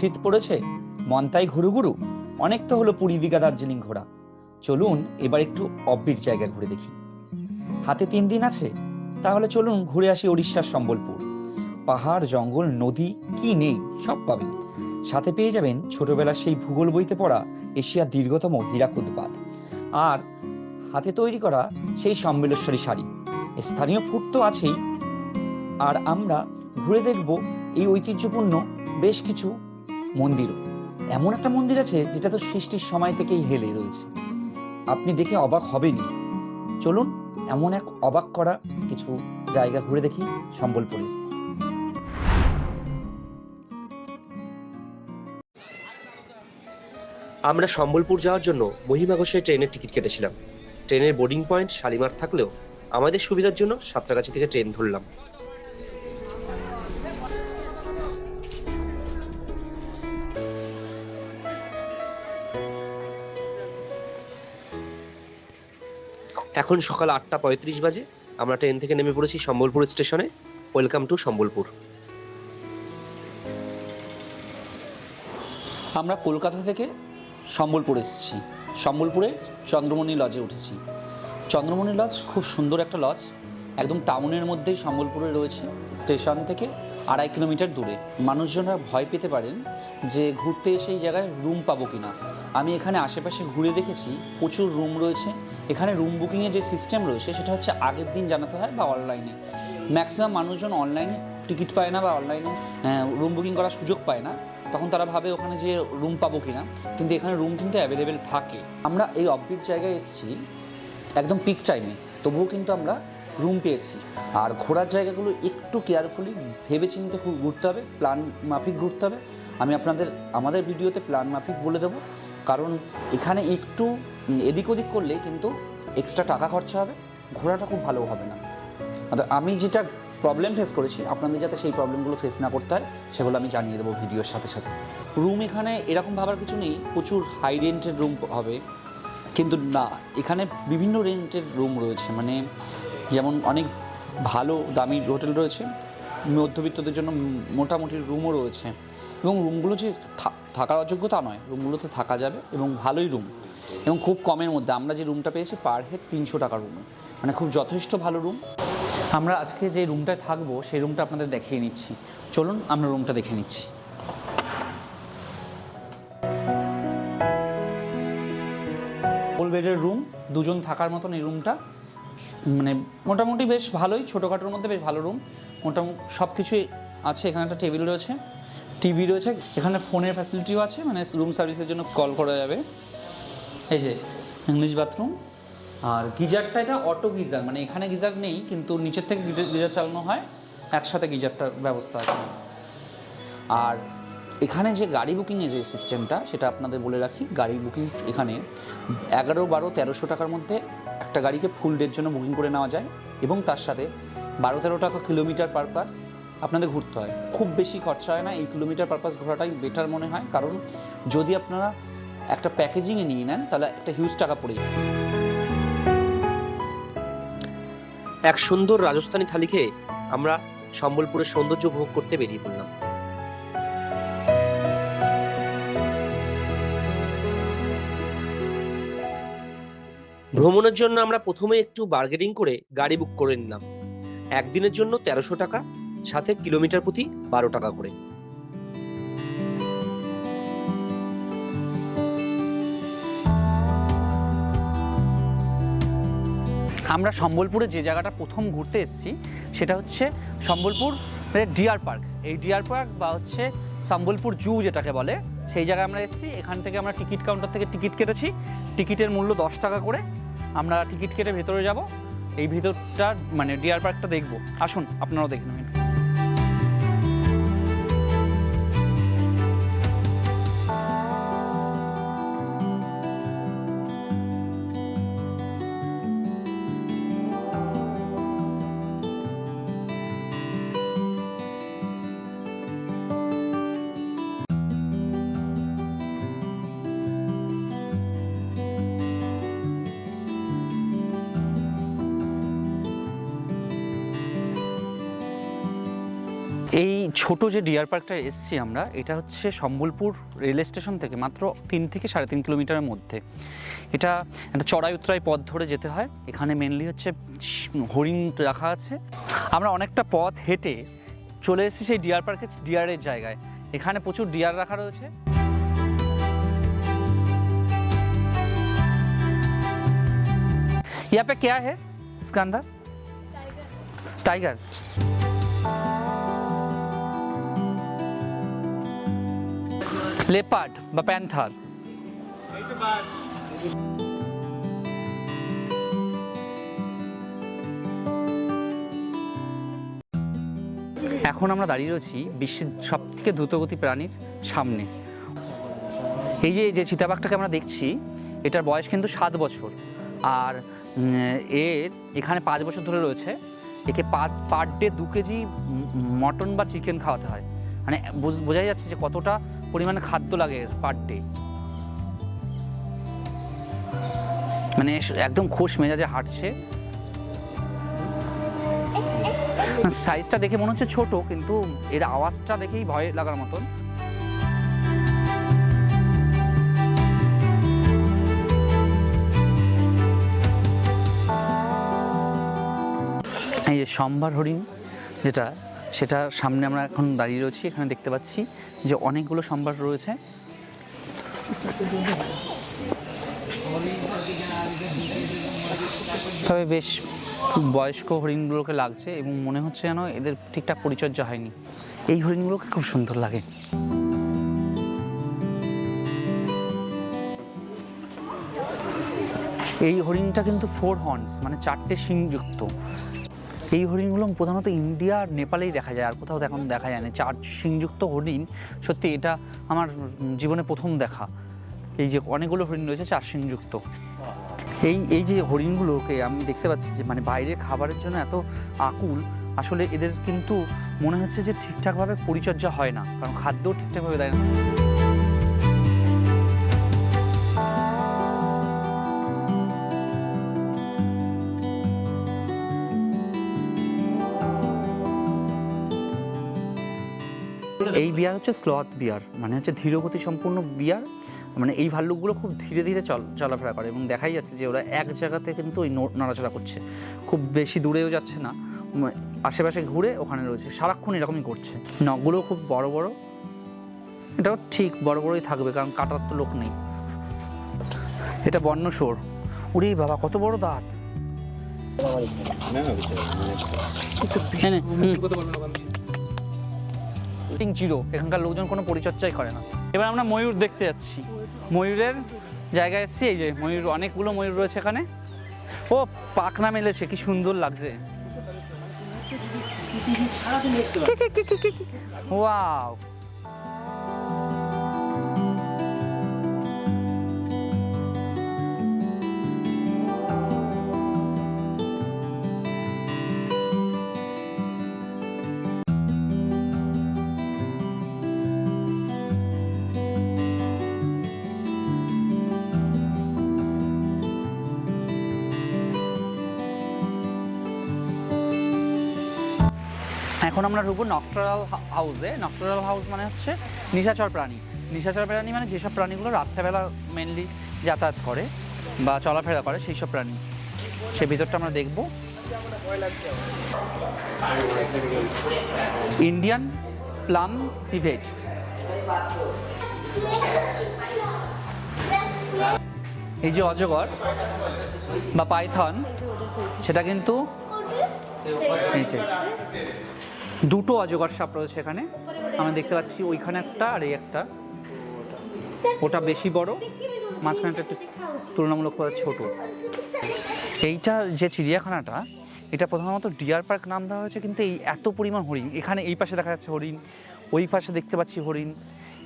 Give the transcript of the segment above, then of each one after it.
শীত পড়েছে মন তাই ঘুরু ঘুরু অনেক তো হলো পুরী, দীঘা, দার্জিলিং ঘোরা। চলুন এবার একটু অব্বির জায়গা ঘুরে দেখি। হাতে তিন দিন আছে, তাহলে চলুন ঘুরে আসি উড়িষ্যার সম্বলপুর। পাহাড়, জঙ্গল, নদী, কি নেই, সব পাবেন। সাথে পেয়ে যাবেন ছোটবেলার সেই ভূগোল বইতে পড়া এশিয়ার দীর্ঘতম হীরাকুদ বাঁধ। আর হাতে তৈরি করা সেই সম্মেলেশ্বরী শাড়ি। স্থানীয় ফুড তো আছেই। আর আমরা ঘুরে দেখব এই ঐতিহ্যপূর্ণ বেশ কিছু মন্দিরও। এমন একটা মন্দির আছে যেটা তো সৃষ্টির সময় থেকেই হেলে রয়েছে। আপনি দেখে অবাক হবেনই। চলুন, এমন এক অবাক করা কিছু জায়গা ঘুরে দেখি সম্বলপুরের। আমরা সম্বলপুর যাওয়ার জন্য মহিমাগোষে ট্রেনের টিকিট কেটেছিলাম। ট্রেনের বোর্ডিং পয়েন্ট শালিমার থাকলেও আমাদের সুবিধার জন্য সাঁতরাগাছি থেকে ট্রেন ধরলাম। এখন সকাল আটটা পঁয়ত্রিশ বাজে। আমরা ট্রেন থেকে নেমে পড়েছি সম্বলপুর স্টেশনে। Welcome to Sambalpur. আমরা কলকাতা থেকে সম্বলপুর এসেছি। সম্বলপুরে চন্দ্রমণি লজে উঠেছি। চন্দ্রমণি লজ খুব সুন্দর একটা লজ একদম টাউনের মধ্যেই সম্বলপুরে রয়েছে। স্টেশন থেকে আড়াই কিলোমিটার দূরে। মানুষজনরা ভয় পেতে পারেন যে ঘুরতে এসে এই জায়গায় রুম পাবো কিনা। আমি এখানে আশেপাশে ঘুরে দেখেছি, প্রচুর রুম রয়েছে। এখানে রুম বুকিংয়ের যে সিস্টেম রয়েছে, সেটা হচ্ছে আগের দিন জানাতে হয় বা অনলাইনে ম্যাক্সিমাম মানুষজন অনলাইনে টিকিট পায় না বা অনলাইনে রুম বুকিং করার সুযোগ পায় না। তখন তারা ভাবে ওখানে যে রুম পাবো কিনা। কিন্তু এখানে রুম কিন্তু অ্যাভেলেবেল থাকে। আমরা এই অফবিট জায়গায় এসেছি, একদম পিক টাইমে তবুও কিন্তু আমরা রুম পেয়েছি। আর ঘোরার জায়গাগুলো একটু কেয়ারফুলি ভেবে চিন্তে খুব ঘুরতে হবে প্ল্যান মাফিক ঘুরতে হবে। আমি আপনাদের, আমাদের ভিডিওতে প্ল্যান মাফিক বলে দেবো। কারণ এখানে একটু এদিক ওদিক করলে কিন্তু এক্সট্রা টাকা খরচা হবে, ঘোরাটা খুব ভালো হবে না। অর্থাৎ আমি যেটা প্রবলেম ফেস করেছি, আপনাদের যাতে সেই প্রবলেমগুলো ফেস না করতে হয়, সেগুলো আমি জানিয়ে দেবো ভিডিওর সাথে সাথে। রুম এখানে এরকম ভাবার কিছু নেই, প্রচুর হাই রেন্টের রুম হবে, কিন্তু না, এখানে বিভিন্ন রেন্টের রুম রয়েছে মানে যেমন অনেক ভালো দামি হোটেল রয়েছে, মধ্যবিত্তদের জন্য মোটামুটি রুমও রয়েছে। এবং রুমগুলো যে থাকার অযোগ্যতা নয় রুমগুলোতে থাকা যাবে এবং ভালোই রুম এবং খুব কমের মধ্যে, আমরা যে রুমটা পেয়েছি পার হেড তিনশো টাকা রুম মানে খুব যথেষ্ট ভালো রুম আমরা আজকে যে রুমটায় থাকব, সেই রুমটা আপনাদের দেখিয়ে নিচ্ছি। চলুন, আমরা রুমটা দেখে নিচ্ছি। ডবল বেডের রুম দুজন থাকার মতন এই রুমটা মানে মোটামুটি বেশ ভালোই, ছোটোখাটোর মধ্যে বেশ ভালো রুম মোটামুটি সব কিছুই আছে, এখানে একটা টেবিল রয়েছে। টিভি রয়েছে, এখানে ফোনের ফ্যাসিলিটিও আছে মানে রুম সার্ভিসের জন্য কল করা যাবে। এই যে ইংলিশ বাথরুম আর গিজারটা এটা অটো গিজার মানে এখানে গিজার নেই, কিন্তু নিচের থেকে গিজার চালানো হয়, একসাথে গিজারটার ব্যবস্থা আছে। আর এখানে যে গাড়ি বুকিংয়ের যে সিস্টেমটা সেটা আপনাদের বলে রাখি, গাড়ি বুকিং এখানে এগারো, বারো, তেরোশো টাকার মধ্যে একটা গাড়িকে ফুল ডের জন্য বুকিং করে নেওয়া যায় এবং তার সাথে বারো, তেরো টাকা কিলোমিটার পারপাস আপনাদের ঘুরতে হয়। খুব বেশি খরচা হয় না, এই কিলোমিটার পারপাস ঘোরাটাই বেটার মনে হয়। কারণ যদি আপনারা একটা প্যাকেজিংয়ে নিয়ে নেন, তাহলে একটা হিউজ টাকা পড়ে এক সুন্দর রাজস্থানী থালি খেয়ে আমরা সম্বলপুরের সৌন্দর্য উপভোগ করতে বেরিয়ে পড়লাম। ভ্রমণের জন্য আমরা প্রথমে একটু বার্গেনিং করে গাড়ি বুক করে নিলাম। একদিনের জন্য তেরোশো টাকা সাথে কিলোমিটার প্রতি বারো টাকা করে। আমরা সম্বলপুরে যে জায়গাটা প্রথম ঘুরতে এসেছি, সেটা হচ্ছে সম্বলপুরের ডিয়ার পার্ক। এই ডিয়ার পার্ক বা হচ্ছে সম্বলপুর জু যেটাকে বলে, সেই জায়গায় আমরা এসেছি। এখান থেকে আমরা টিকিট কাউন্টার থেকে টিকিট কেটেছি। টিকিটের মূল্য দশ টাকা করে। আমরা টিকিট কেটে ভেতরে যাব। এই ভিতরটা মানে ডিয়ার পার্কটা দেখব। আসুন, আপনারাও দেখে নেবেন। ছোট যে ডিয়ার পার্কটা এসছি আমরা এটা হচ্ছে সম্বলপুর রেল স্টেশন থেকে মাত্র তিন থেকে সাড়ে তিন কিলোমিটারের মধ্যে এটা একটা চড়াই উতরাই পথ ধরে যেতে হয় এখানে মেনলি হচ্ছে শ- হরিণ রাখা আছে আমরা অনেকটা পথ হেঁটে চলে এসেছি সেই ডিয়ার পার্কের ডিয়ারের জায়গায় এখানে প্রচুর ডিয়ার রাখা রয়েছে यहाँ पे क्या है इसका अंदर टाइगर লেপার্ড বা প্যান্থার এখন আমরা দাঁড়িয়ে রয়েছি বিশ্বের সব থেকে দ্রুতগতি প্রাণীর সামনে। এই যে যে চিতাবাঘটাকে আমরা দেখছি, এটার বয়স কিন্তু সাত বছর। আর এর এখানে পাঁচ বছর ধরে রয়েছে। একে পাঁচ, পার ডে দু কেজি মটন বা চিকেন খাওয়াতে হয়। মানে বোঝ- বোঝাই যাচ্ছে যে কতটা পরিমাণে খাদ্য লাগে পার ডে মানে একদম খোশ মেজাজে হাঁটছে। সাইজটা দেখে মনে হচ্ছে ছোট, কিন্তু এর আওয়াজটা দেখেই ভয় লাগার মতন। এই যে সম্ভার হরিণ, যেটা সেটা সামনে আমরা এখন দাঁড়িয়ে রয়েছি, এখানে দেখতে পাচ্ছি যে অনেকগুলো সম্ভার রয়েছে। তবে বেশ বয়স্ক হরিণগুলোকে লাগছে এবং মনে হচ্ছে যেন এদের ঠিকঠাক পরিচর্যা হয়নি। এই হরিণগুলোকে খুব সুন্দর লাগে। এই হরিণটা কিন্তু ফোর হর্নস মানে চারটে শিংযুক্ত এই হরিণগুলো প্রধানত ইন্ডিয়া আর নেপালেই দেখা যায়, আর কোথাও এখন দেখা যায় না। চার শিংযুক্ত হরিণ, সত্যি এটা আমার জীবনে প্রথম দেখা। এই যে অনেকগুলো হরিণ রয়েছে, চার শিংযুক্ত এই এই যে হরিণগুলোকে আমি দেখতে পাচ্ছি যে মানে বাইরে খাবারের জন্য এত আকুল, আসলে এদের কিন্তু মনে হচ্ছে যে ঠিকঠাকভাবে পরিচর্যা হয় না, কারণ খাদ্যও ঠিকঠাকভাবে দেয় না। এই বিয়ার হচ্ছে স্লথ বিয়ার মানে হচ্ছে ধীরগতি সম্পূর্ণ বিয়ার মানে এই ভাল্লুকগুলো খুব ধীরে ধীরে চল চলাফেরা করে এবং দেখাই যাচ্ছে যে ওরা এক জায়গাতে কিন্তু ওই ন- নড়াচড়া করছে। খুব বেশি দূরেও যাচ্ছে না আশেপাশে ঘুরে ওখানে রয়েছে সারাক্ষণ এরকমই করছে। নখগুলো খুব বড় বড় এটাও ঠিক বড় বড়ই থাকবে কারণ কাটার তো লোক নেই। এটা বর্ণসোর উরে বাবা কত বড় দাঁত। নে, রেটিং জিরো এখানকার লোকজন কোনো পরিচর্যাই করে না এবার আমরা ময়ূর দেখতে যাচ্ছি ময়ূরের জায়গায় এসছি এই যে ময়ূর অনেকগুলো ময়ূর রয়েছে এখানে ও পাখনা মেলেছে কি সুন্দর লাগছে ওয়াও এখন আমরা ঢুকবো নকটরাল হাউসে নকটরাল হাউস মানে হচ্ছে নিশাচর প্রাণী। নিশাচর প্রাণী মানে যেসব প্রাণীগুলো রাত্রেবেলা মেনলি যাতায়াত করে বা চলাফেরা করে সেই সব প্রাণী। সে ভিতরটা আমরা দেখব। ইন্ডিয়ান প্লাম সিভেট এই যে অজগর বা পাইথন সেটা কিন্তু যে দুটো অজগর সাপ রয়েছে এখানে। আমরা দেখতে পাচ্ছি ওইখানে একটা আর এই একটা। ওটা বেশি বড়, মাঝখানেটা একটু তুলনামূলকভাবে ছোট। এইটা যে চিড়িয়াখানাটা, এটা প্রধানত ডিয়ার পার্ক নাম দেওয়া হয়েছে, কিন্তু এই এত পরিমাণ হরিণ, এখানে এই পাশে দেখা যাচ্ছে হরিণ, ওই পাশে দেখতে পাচ্ছি হরিণ।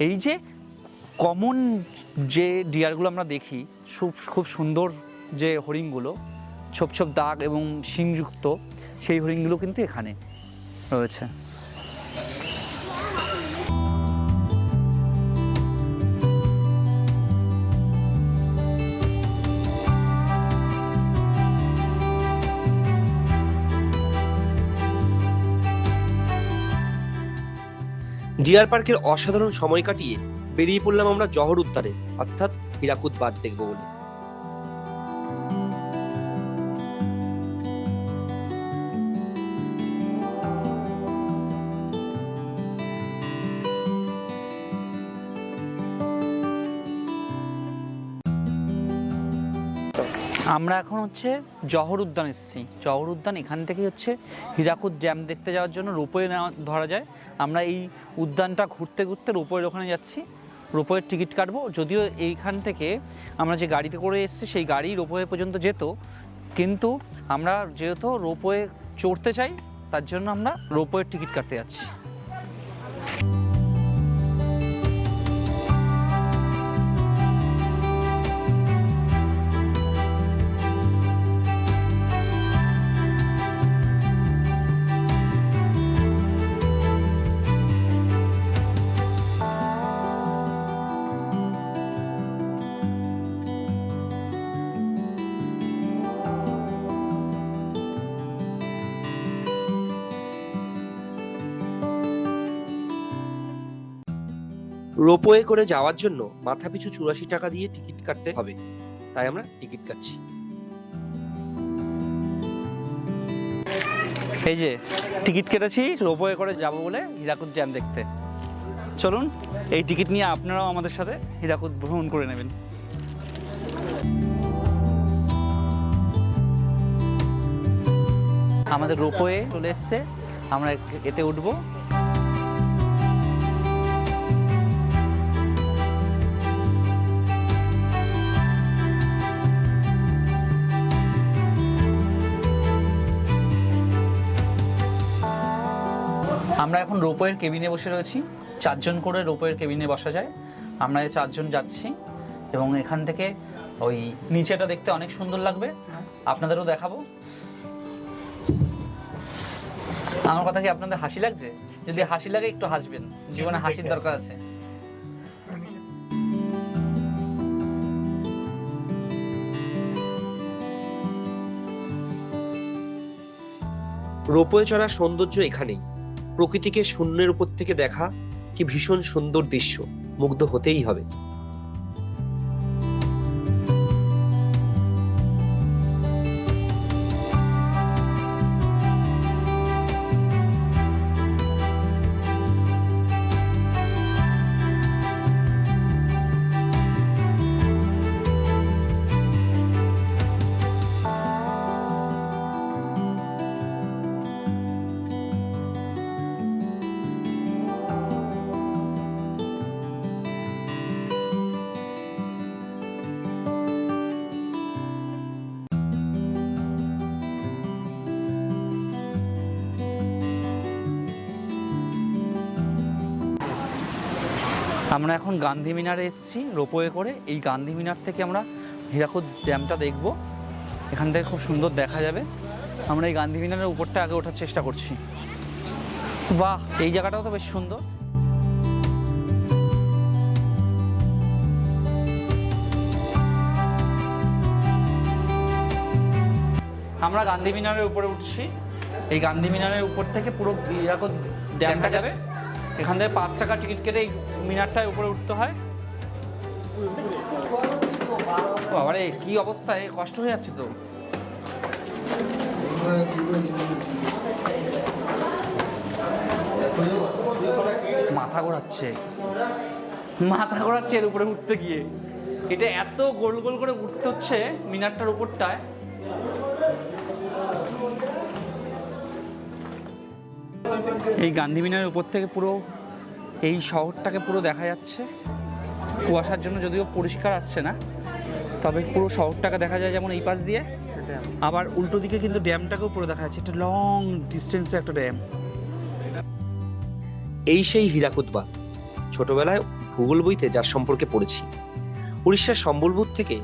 এই যে কমন যে ডিয়ারগুলো আমরা দেখি খুব খুব সুন্দর যে হরিণগুলো, ছোপ ছোপ দাগ এবং শিংযুক্ত, সেই হরিণগুলো কিন্তু এখানে। রয়েছে। ডিয়ার পার্কের অসাধারণ সময় কাটিয়ে বেরিয়ে পড়লাম আমরা জহর উদ্যানে, অর্থাৎ হীরাকুদ বাদ দেখব বলে। আমরা এখন হচ্ছে জহর উদ্যান এসেছি। জহর উদ্যান এখান থেকে হচ্ছে হীরাকুদ ড্যাম দেখতে যাওয়ার জন্য রোপওয়ে ধরা যায়। আমরা এই উদ্যানটা ঘুরতে ঘুরতে রোপওয়ের ওখানে যাচ্ছি। রোপওয়ের টিকিট কাটবো। যদিও এইখান থেকে আমরা যে গাড়িতে করে এসেছি, সেই গাড়ি রোপওয়ে পর্যন্ত যেত। কিন্তু আমরা যেহেতু রোপওয়ে চড়তে চাই, তার জন্য আমরা রোপওয়ের টিকিট কাটতে যাচ্ছি। রোপওয়ে করে যাওয়ার জন্য মাথাপিছু চুরাশি টাকা দিয়ে টিকিট কাটতে হবে। তাই আমরা টিকিট কাটছি। এই যে, টিকিট কেটেছি, রোপওয়ে করে যাব বলে হীরাকুদ জ্যাম দেখতে। চলুন, এই টিকিট নিয়ে আপনারাও আমাদের সাথে হীরাকুদ ভ্রমণ করে নেবেন। আমাদের রোপওয়ে চলে এসছে। আমরা এতে উঠবো। আমরা এখন রোপওয়ের কেবিনে বসে রয়েছি। চারজন করে রোপওয়ের কেবিনে বসা যায়। আমরা এই চারজন যাচ্ছি এবং এখান থেকে ওই নিচেটা দেখতে অনেক সুন্দর লাগবে। আপনাদেরও দেখাবো। আমার কথা কি আপনাদের হাসি লাগছে? যদি হাসি লাগে একটু হাসবেন। জীবনে হাসির দরকার আছে। রোপওয়ে চড়ার সৌন্দর্য এখানেই। প্রকৃতিকে শূন্যের উপর থেকে দেখা কি ভীষণ সুন্দর দৃশ্য মুগ্ধ হতেই হবে। আমরা এখন গান্ধী মিনারে এসেছি রোপওয়ে করে। এই গান্ধী মিনার থেকে আমরা হীরাকুদ ড্যামটা দেখব। এখান থেকে খুব সুন্দর দেখা যাবে। আমরা এই গান্ধী মিনারের উপরটা আগে ওঠার চেষ্টা করছি। বাহ এই জায়গাটাও তো বেশ সুন্দর। আমরা গান্ধী মিনারের উপরে উঠছি। এই গান্ধী মিনারের উপর থেকে পুরো হীরাকুদ ড্যামটা যাবে। এখান থেকে পাঁচ টাকা টিকিট কেটে এই মিনারটায় উপরে উঠতে হয়। বাবারে, কি অবস্থা, এ কষ্ট হয়ে যাচ্ছে তো। মাথা ঘোরাচ্ছে। মাথা ঘোরাচ্ছে এর উপরে উঠতে গিয়ে। এটা এত গোল গোল করে উঠতে হচ্ছে মিনারটার উপরটায়। এই গান্ধী মিনারের উপর থেকে পুরো এই শহরটাকে পুরো দেখা যাচ্ছে। কুয়াশার জন্য যদিও পরিষ্কার আসছে না, তবে পুরো শহরটাকে দেখা যায় যেমন এই পাশ দিয়ে। আবার উল্টো দিকে কিন্তু ড্যামটাকেও পুরো দেখা যাচ্ছে, একটা লং ডিস্টেন্সে একটা ড্যাম। এই সেই হীরাকুদ বাঁধ ছোটবেলায় ভূগোল বইতে যার সম্পর্কে পড়েছি। উড়িষ্যার সম্বলপুর থেকে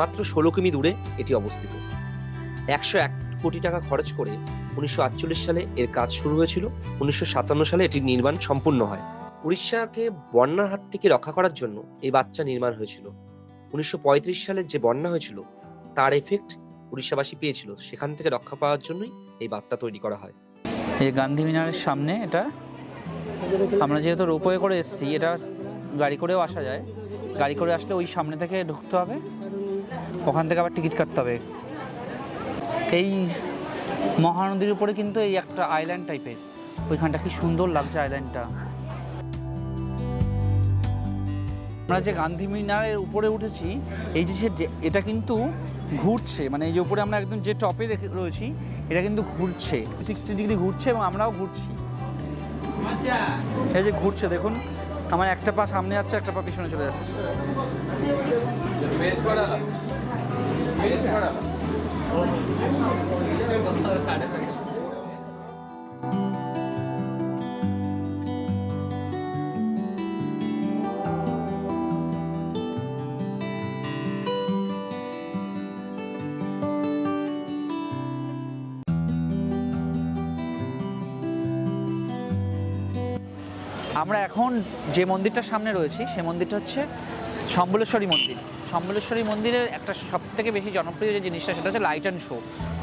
মাত্র ষোলো কিমি দূরে এটি অবস্থিত। একশো এক কোটি টাকা খরচ করে উনিশশো আটচল্লিশ সালে এর কাজ শুরু হয়েছিল। উনিশশো সাতান্ন সালে এটির নির্মাণ সম্পূর্ণ হয়। উড়িষ্যাকে বন্যার হাত থেকে রক্ষা করার জন্য এই বাচ্চা নির্মাণ হয়েছিল। উনিশশো সালের যে বন্যা হয়েছিল, তার এফেক্ট উড়িষ্যাবাসী পেয়েছিল। সেখান থেকে রক্ষা পাওয়ার জন্যই এই বাঁধটা তৈরি করা হয়। এই গান্ধী মিনারের সামনে এটা, আমরা যেহেতু রোপওয়ে করে এসেছি, এটা গাড়ি করেও আসা যায়। গাড়ি করে আসলে ওই সামনে থেকে ঢুকতে হবে। ওখান থেকে আবার টিকিট কাটতে হবে। এই মহানদীর উপরে কিন্তু এই একটা আইল্যান্ড টাইপের ওইখানটা কি সুন্দর লাগছে আইল্যান্ডটা আমরা যে গান্ধী মিনারের উপরে উঠেছি, এই যে এটা কিন্তু ঘুরছে। মানে এই যে উপরে আমরা একদম যে টপে রয়েছি, এটা কিন্তু ঘুরছে। সিক্সটি ডিগ্রি ঘুরছে এবং আমরাও ঘুরছি। এই যে ঘুরছে, দেখুন, আমার একটা পা সামনে যাচ্ছে, একটা পা পিছনে চলে যাচ্ছে। আমরা এখন যে মন্দিরটার সামনে রয়েছি সে মন্দিরটা হচ্ছে সম্বলেশ্বরী মন্দির। সম্বলেশ্বরী মন্দিরের একটা সব থেকে বেশি জনপ্রিয় যে জিনিসটা সেটা হচ্ছে লাইট অ্যান্ড শো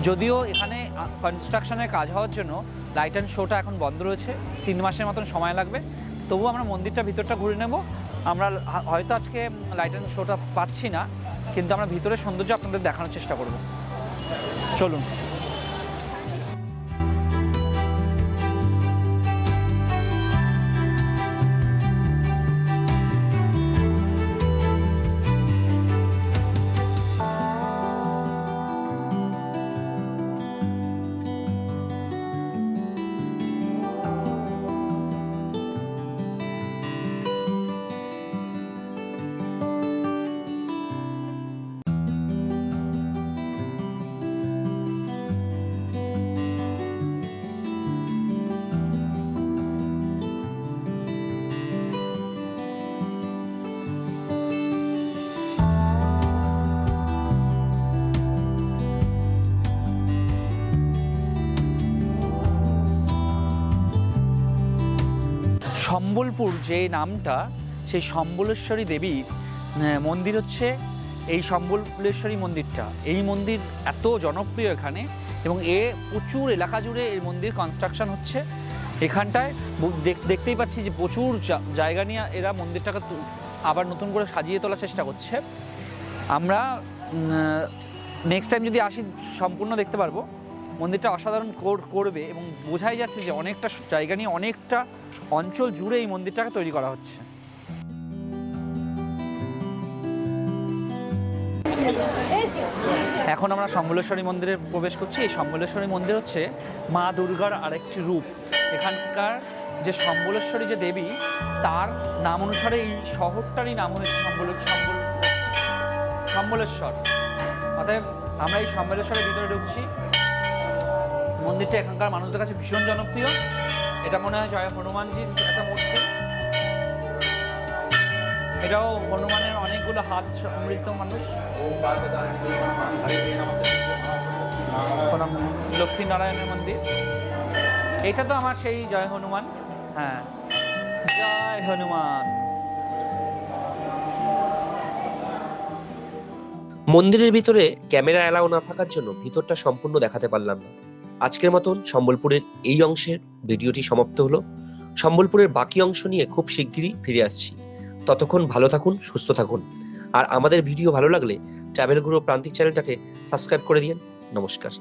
যদিও এখানে কনস্ট্রাকশনের কাজ হওয়ার জন্য লাইট অ্যান্ড শোটা এখন বন্ধ রয়েছে। তিন মাসের মতন সময় লাগবে। তবুও আমরা মন্দিরটা ভিতরটা ঘুরে নেব। আমরা হয়তো আজকে লাইট অ্যান্ড শোটা পাচ্ছি না, কিন্তু আমরা ভিতরের সৌন্দর্য আপনাদের দেখানোর চেষ্টা করব। চলুন। সম্বলপুর যে নামটা, সেই সম্বলেশ্বরী দেবীর মন্দির হচ্ছে এই সম্বলেশ্বরী মন্দিরটা। এই মন্দির এত জনপ্রিয় এখানে এবং এ প্রচুর এলাকা জুড়ে এই মন্দির কনস্ট্রাকশন হচ্ছে। এখানটায় দেখতেই পাচ্ছি যে প্রচুর জায়গা নিয়ে এরা মন্দিরটাকে আবার নতুন করে সাজিয়ে তোলার চেষ্টা করছে। আমরা নেক্সট টাইম যদি আসি, সম্পূর্ণ দেখতে পারব। মন্দিরটা অসাধারণ করবে এবং বোঝাই যাচ্ছে যে অনেকটা জায়গা নিয়ে অনেকটা অঞ্চল জুড়ে এই মন্দিরটাকে তৈরি করা হচ্ছে। এখন আমরা সম্বলেশ্বরী মন্দিরে প্রবেশ করছি। এই সম্বলেশ্বরী মন্দির হচ্ছে মা দুর্গার আরেকটি রূপ। এখানকার যে সম্বলেশ্বরী যে দেবী, তার নাম অনুসারে এই শহরটারই নাম হয়েছে সম্বল সম্বল সম্বলেশ্বর। অতএব আমরা এই সম্বলেশ্বরের ভিতরে ঢুকছি। মন্দিরটা এখানকার মানুষদের কাছে ভীষণ জনপ্রিয়। এটা মনে হয় জয় হনুমানজির একটা মূর্তি। এটাও হনুমানের অনেকগুলো হাত সমৃদ্ধ মানুষ। প্রণাম। লক্ষ্মী নারায়ণের মন্দির। এটা তো আমার সেই জয় হনুমান। হ্যাঁ। জয় হনুমান। মন্দিরের ভিতরে ক্যামেরা অ্যালাউ না থাকার জন্য ভিতরটা সম্পূর্ণ দেখাতে পারলাম না। আজকের মতন সম্বলপুরের এই অংশের ভিডিওটি সমাপ্ত হলো। সম্বলপুরের বাকি অংশ নিয়ে খুব শিগগিরই ফিরে আসছি। ততক্ষণ ভালো থাকুন, সুস্থ থাকুন। আর আমাদের ভিডিও ভালো লাগলে ট্রাভেল গুরু প্রান্তিক চ্যানেলটাকে সাবস্ক্রাইব করে দিন। নমস্কার।